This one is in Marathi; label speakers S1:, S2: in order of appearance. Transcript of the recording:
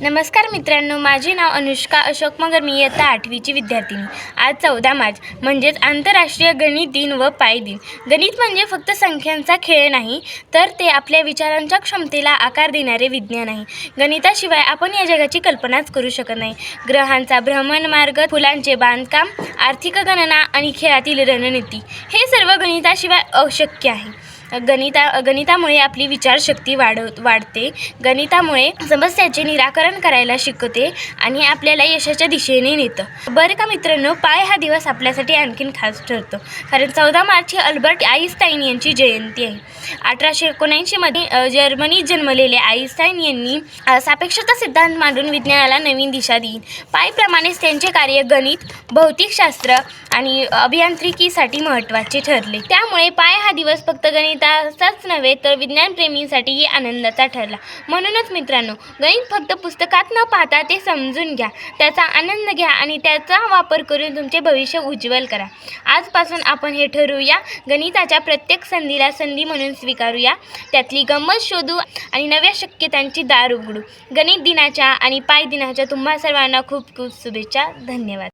S1: नमस्कार मित्रांनो माझे नाव अनुष्का अशोक मगर. मी इयत्ता आठवीची विद्यार्थिनी. आज चौदा मार्च म्हणजेच आंतरराष्ट्रीय गणित दिन व पाय दिन. गणित म्हणजे फक्त संख्यांचा खेळ नाही तर ते आपल्या विचारांच्या क्षमतेला आकार देणारे विज्ञान आहे. गणिताशिवाय आपण या जगाची कल्पनाच करू शकत नाही. ग्रहांचा भ्रमणमार्ग फुलांचे बांधकाम आर्थिक गणना आणि खेळातील रणनीती हे सर्व गणिताशिवाय अशक्य आहे. गणिता गणितामुळे आपली विचारशक्ती वाढ वाढते. गणितामुळे समस्याचे निराकरण करायला शिकते आणि आपल्याला यशाच्या दिशेने नेतं. बरं का मित्रांनो? पाय हा दिवस आपल्यासाठी आणखीन खास ठरतो. कारण चौदा मार्च ही अल्बर्ट आईन्स्टाईन यांची जयंती आहे. अठराशे एकोणऐंशीमध्ये जर्मनीत जन्मलेले आईन्स्टाईन यांनी सापेक्षता सिद्धांत मांडून विज्ञानाला नवीन दिशा दिली. पायप्रमाणेच त्यांचे कार्य गणित भौतिकशास्त्र आणि अभियांत्रिकीसाठी महत्त्वाचे ठरले. त्यामुळे पाय हा दिवस फक्त गणिताचाच नव्हे तर विज्ञानप्रेमींसाठीही आनंदाचा ठरला. म्हणूनच मित्रांनो गणित फक्त पुस्तकात न पाहता ते समजून घ्या. त्याचा आनंद घ्या आणि त्याचा वापर करून तुमचे भविष्य उज्ज्वल करा. आजपासून आपण हे ठरवूया गणिताच्या प्रत्येक संधीला संधी म्हणून स्वीकारूया. त्यातली गंमत शोधू आणि नव्या शक्यतांची दार उघडू. गणित दिनाच्या आणि पाय दिनाच्या तुम्हा सर्वांना खूप खूप शुभेच्छा. धन्यवाद.